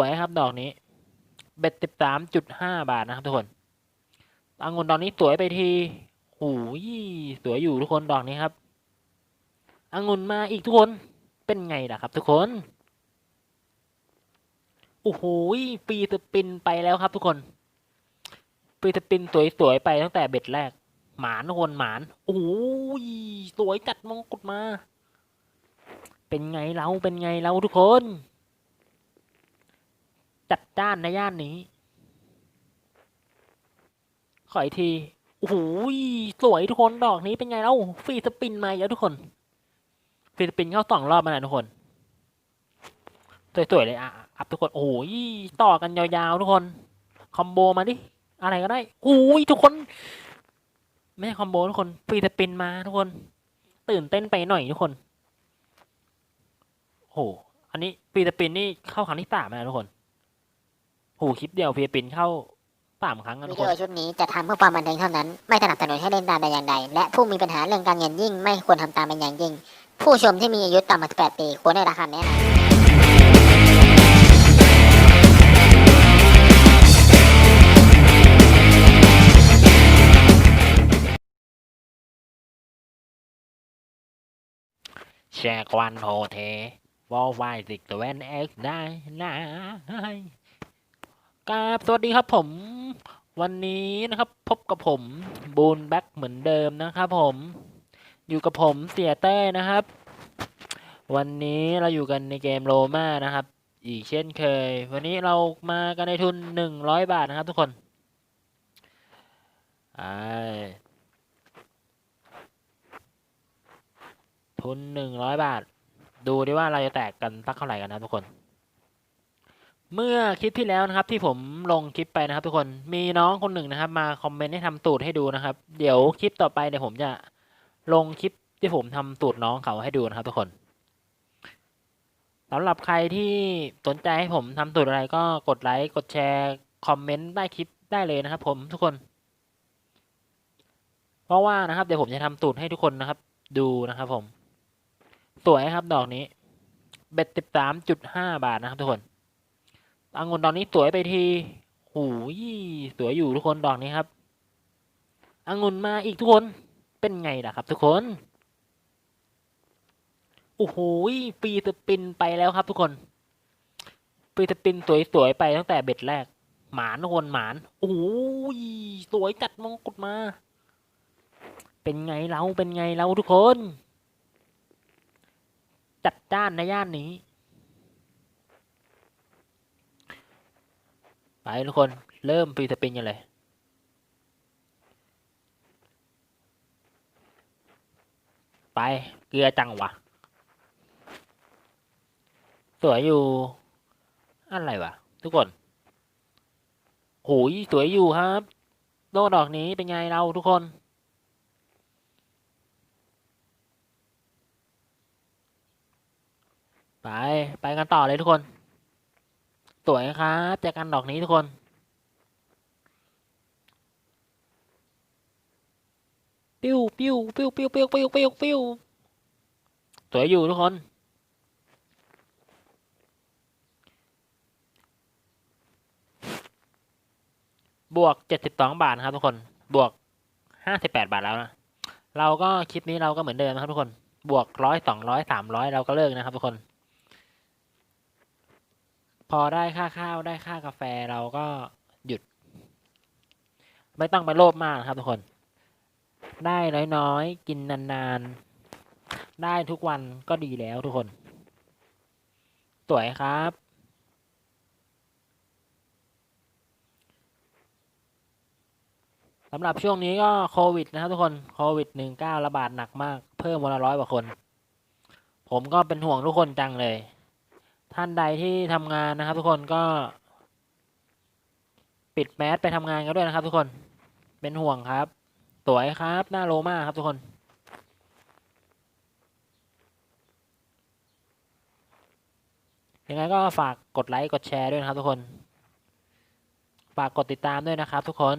วยครับดอกนี้ เบ็ดสิบสามจุดห้าบาทนะครับทุกคนองุ่นดอกนี้สวยไปทีหูยสวยอยู่ทุกคนดอกนี้ครับองุ่นมาอีกทุกคนเป็นไงล่ะครับ ทุกคนโอ้โหฟีสปินไปแล้วครับ ทุกคนฟีสปินสวยๆไปตั้งแต่เบ็ดแรก หมานทุกคนหมานโอ้ยสวยจัดมงกุฎมา เป็นไงเราเป็นไงเราทุกคน จัดจ้านในย่านนี้ ขออีกที โอ้โหสวยทุกคนดอกนี้เป็นไงเล่าฟรีสปินมาแล้วทุกคนฟรีสปินเข้าสองรอบมาแล้วทุกคน สวยๆเลยอะอัพทุกคน โอ้โหต่อกันยาวๆทุกคน คอมโบมาดิ อะไรก็ได้โอ้ยทุกคน ไม่ใช่คอมโบทุกคนฟรีสปินมาทุกคน ตื่นเต้นไปหน่อยทุกคนโหอันนี้ฟรีสปินนี่เข้าครั้งที่สามแล้วทุกคน หคลิปเดียวฟรีสปินเข้าสามครั้งนะทุวิกดีคนโอชุดนี้จะทำเพื่อความบันเทิงเท่านั้น ไม่สนับสนุนให้เล่นตามแต่อย่างใด และผู้มีปัญหาเรื่องการเงินยิ่งไม่ควรทำตามเป็นอย่างยิ่ง ผู้ชมที่มีอายุต่ำกว่า18ปีควรได้รับคำแนะนำแชร์ควันโฮเทวอลไวสิกตเวนเอ็กได้นะ กราบสวัสดีครับผม วันนี้นะครับพบกับผมบูนแบ็กเหมือนเดิมนะครับผม อยู่กับผมเสียเต้นะครับ วันนี้เราอยู่กันในเกมโรมานะครับ อีกเช่นเคย วันนี้เรามากันในทุนหนึ่งร้อยบาทนะครับทุกคนไอทุนหนึ่งร้อยบาท ดูดิว่าเราจะแตกกันสักเท่าไหร่กันนะทุกคน เมื่อคลิปที่แล้วนะครับที่ผมลงคลิปไปนะครับ ทุกคนมีน้องคนหนึ่งนะครับ มาคอมเมนต์ให้ทำตูดให้ดูนะครับ เดี๋ยวคลิปต่อไปเดี๋ยวผมจะลงคลิปที่ผมทำตูดน้องเขาให้ดูนะครับ ทุกคนสำหรับใครที่สนใจให้ผมทำตูดอะไรก็กดไลค์กดแชร์คอมเมนต์ใต้คลิปได้เลยนะครับ ผมทุกคน เพราะว่านะครับเดี๋ยวผมจะทำตูดให้ทุกคนนะครับ ดูนะครับผม สวยครับดอกนี้เบ็ดสิบสามจุดห้าบาทนะครับทุกคน องุ่นดอกนี้สวยไปทีหูยสวยอยู่ทุกคนดอกนี้ครับองุ่นมาอีกทุกคนเป็นไงล่ะครับ ทุกคนโอ้โหฟรีสปินไปแล้วครับ ทุกคนฟรีสปินสวยๆไปตั้งแต่เบ็ดแรก หมานทุกคนหมานโอ้ยสวยจัดมงกุฎมา เป็นไงเราเป็นไงเราทุกคน จัดจ้านในย่านนี้ ไปทุกคนเริ่มฟรีสปินกันเลยไปเกลือจังวะสวยอยู่ อะไรวะ ทุกคนโหยสวยอยู่ครับโลดอกนี้เป็นไงเราทุกคน ไป ไปกันต่อเลยทุกคน สวยครับจอกันดอกนี้ทุกคน ปิ้วปิ้วปิ้วปิ้วปิ้วปิ้วปิ้วปิ้วสวยอยู่ทุกคน บวกเจ็ดสิบสองบาทครับทุกคน บวกห้าสิบแปดบาทแล้วนะ เราก็คลิปนี้เราก็เหมือนเดิมนะครับทุกคน บวกร้อยสองร้อยสามร้อยเราก็เลิกนะครับทุกคน พอได้ค่าข้าวได้ค่ากาแฟเราก็หยุด ไม่ต้องไปโลภมากนะครับทุกคน ได้น้อยๆ กินนานๆ ได้ทุกวันก็ดีแล้วทุกคน สวยครับ สำหรับช่วงนี้ก็โควิดนะครับทุกคนโควิดหนึ่งเก้าระบาดหนักมาก เพิ่มวันละร้อยกว่าคน ผมก็เป็นห่วงทุกคนจังเลย ท่านใดที่ทำงานนะครับ ทุกคนก็ ปิดแมสไปทำงานกันด้วยนะครับ ทุกคนเป็นห่วงครับ สวยครับหน้าโลมาครับทุกคนยังไงก็ฝากกดไลค์กดแชร์ด้วยนะครับ ทุกคน ฝากกดติดตามด้วยนะครับ ทุกคน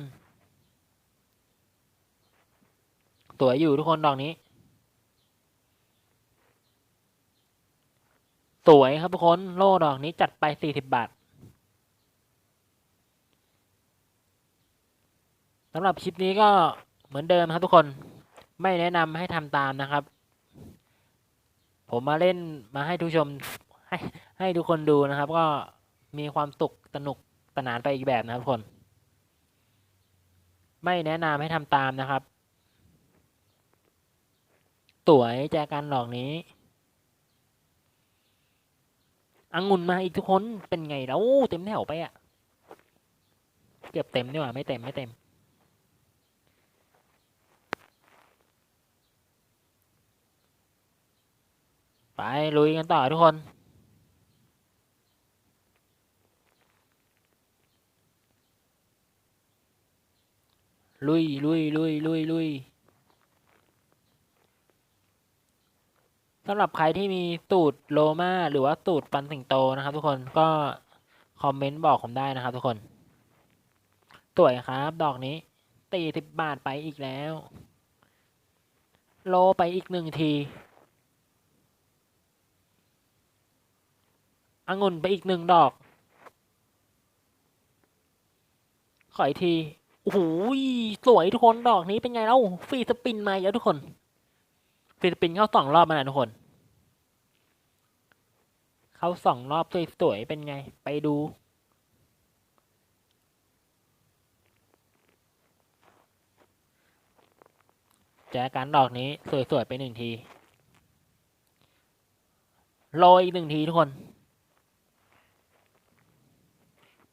สวยอยู่ทุกคนดอกนี้ สวยครับทุกคนโล่ดอกนี้จัดไปสี่สิบบาทสำหรับคลิปนี้ก็เหมือนเดิมครับทุกคนไม่แนะนำให้ทำตามนะครับ ผมมาเล่นมาให้ทุกชมให้ให้ทุกคนดูนะครับ ก็มีความสุขสนุกสนานไปอีกแบบนะครับทุกคน ไม่แนะนำให้ทำตามนะครับ สวยแจกันหลอกนี้ องุ่นมาอีกทุกคนเป็นไงแล้วเต็มแถวไปอะเกือบเต็มดีกว่าไม่เต็มไม่เต็ม ไปลุยกันต่อทุกคนลุยลุยลุยลุยลุย สำหรับใครที่มีตูดโลมาหรือว่าตูดปันสิงโตนะครับ ทุกคนก็คอมเมนต์บอกผมได้นะครับ ทุกคนสวยครับ ดอกนี้ตีสิบบาทไปอีกแล้ว โลไปอีกหนึ่งทีองุ่นไปอีกหนึ่งดอก ขออีกที โอ้โหสวยทุกคนดอกนี้เป็นไงเล่าฟรีสปินมาอีกแล้วทุกคน ฟรีสปินเข้าสองรอบมาแล้วทุกคน เข้าสองรอบสวยๆเป็นไง ไปดูแจกันดอกนี้สวยๆไปหนึ่งที โรยอีกหนึ่งทีทุกคน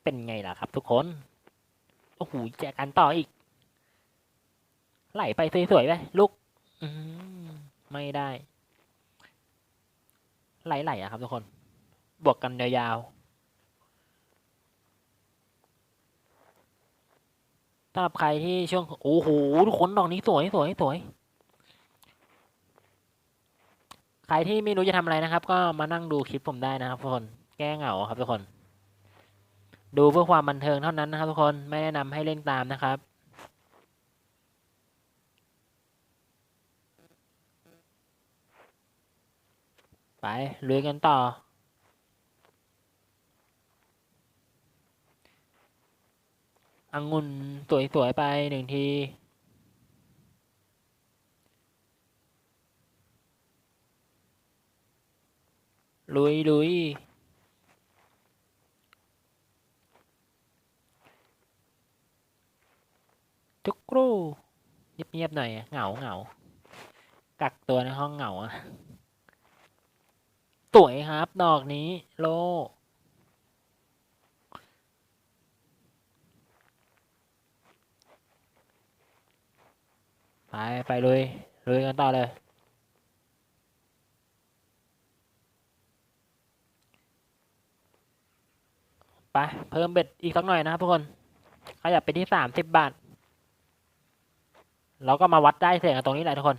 เป็นไงล่ะครับทุกคน โอ้โหแจกันต่ออีก ไหลไปสวยๆไปลุกอืม ไม่ได้ ไหลๆอะครับทุกคน บวกกันยาวๆสำหรับใครที่ช่วง โอ้โห ทุกคนดอกนี้สวยสวยสวยใครที่ไม่รู้จะทำอะไรนะครับ ก็มานั่งดูคลิปผมได้นะครับทุกคน แก้เหงาครับทุกคน ดูเพื่อความบันเทิงเท่านั้นนะครับทุกคน ไม่แนะนำให้เล่นตามนะครับ ไปลุยกันต่อองุ่นสวยๆไปหนึ่งทีลุยลุยจุกรูเงียบๆหน่อยเหงาเหงากักตัวในห้องเหงาอะ สวยครับ ดอกนี้โล ไป ไปเลยเลยกันต่อเลยไป เพิ่มเบ็ดอีกสักหน่อยนะครับทุกคนขยับไปที่สามสิบบาท เราก็มาวัดได้เสียงตรงนี้แหละทุกคน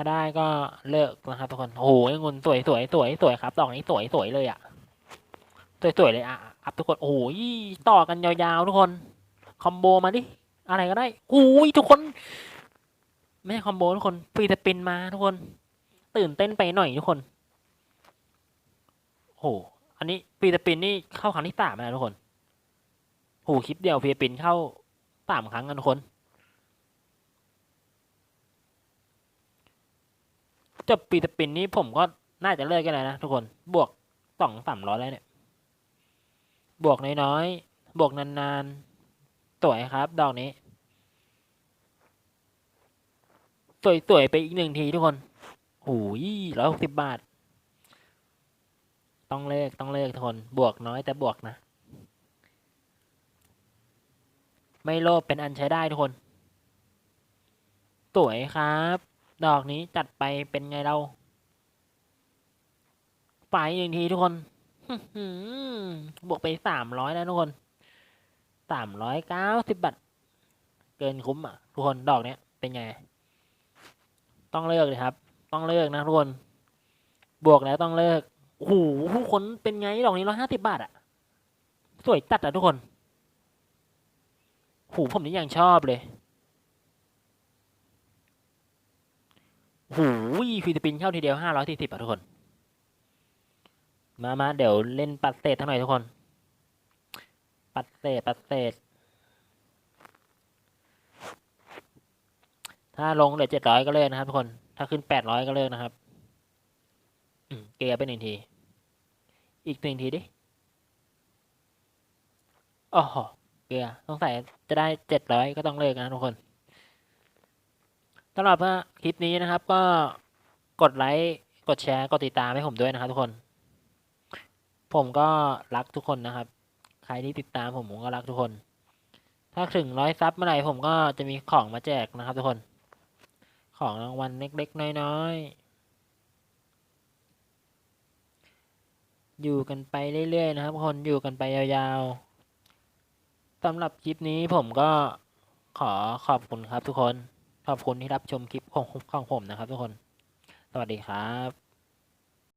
ถ้าได้ก็เลิกนะครับทุกคนโอ้โหเงินสวยสวยสวยสวยครับดอกนี้สวยสวยเลยอะ่ะสวยสวยเลยอะอัพทุกคนโอ้ยต่อกันยาวๆทุกคนคอมโบมาดิอะไรก็ได้โอ้ยทุกคนไม่ใช่คอมโบทุกคนฟรีสปินมาทุกคน ตื่นเต้นไปหน่อยทุกคนโอ้โหอันนี้ฟรีสปินนี่เข้าครั้งที่สามแล้วทุกคนโหคลิปเดียวฟรีสปินเข้าสามครั้งกันทุกคน จบฟรีสปินนี้ผมก็น่าจะเลิกกันแล้วนะทุกคนบวกสองสามร้อยแล้วเนี่ย บวกน้อยๆ บวกนานๆ สวยครับ ดอกนี้ สวยๆ ไปอีกหนึ่งทีทุกคนโอ้ยร้อยหกสิบบาท ต้องเลขต้องเลขทุกคน บวกน้อยแต่บวกนะ ไม่โลภเป็นอันใช้ได้ทุกคน สวยครับ ดอกนี้จัดไปเป็นไงเราไปหนึ่งทีทุกคนบวกไปสามร้อยแล้วทุกคนสามร้อยเก้าสิบบาทเกินคุ้มอะทุกคนดอกเนี้ยเป็นไง ต้องเลิกเลยครับ ต้องเลิกนะทุกคน บวกแล้วต้องเลิกโอ้โหทุกคนเป็นไงดอกนี้ร้อยห้าสิบบาทอะ สวยจัดอะทุกคนโอ้โหผมนี่ยังชอบเลย โอ้โหฟิลิปปินส์เข้าทีเดียวห้าร้อยสี่สิบอะทุกคน มามาเดี๋ยวเล่นปัดเศษทั้งหน่อยทุกคน ปัดเศษปัดเศษ ถ้าลงเหลือเจ็ดร้อยก็เลิกนะครับทุกคน ถ้าขึ้นแปดร้อยก็เลิกนะครับเกียร์ไปหนึ่งที อีกหนึ่งทีดิโอ้โหเกลือสงสัยจะได้เจ็ดร้อยก็ต้องเลิกนะทุกคน สำหรับคลิปนี้นะครับ ก็กดไลค์กดแชร์กดติดตามให้ผมด้วยนะครับทุกคน ผมก็รักทุกคนนะครับ ใครที่ติดตามผมผมก็รักทุกคน ถ้าถึงร้อยซับเมื่อไหร่ผมก็จะมีของมาแจกนะครับทุกคน ของรางวัลเล็กๆน้อยๆ อยู่กันไปเรื่อยๆนะครับคนอยู่กันไปยาวๆสำหรับคลิปนี้ผมก็ขอขอบคุณครับทุกคน ขอบคุณที่รับชมคลิปของของผมนะครับทุกคน สวัสดีครับ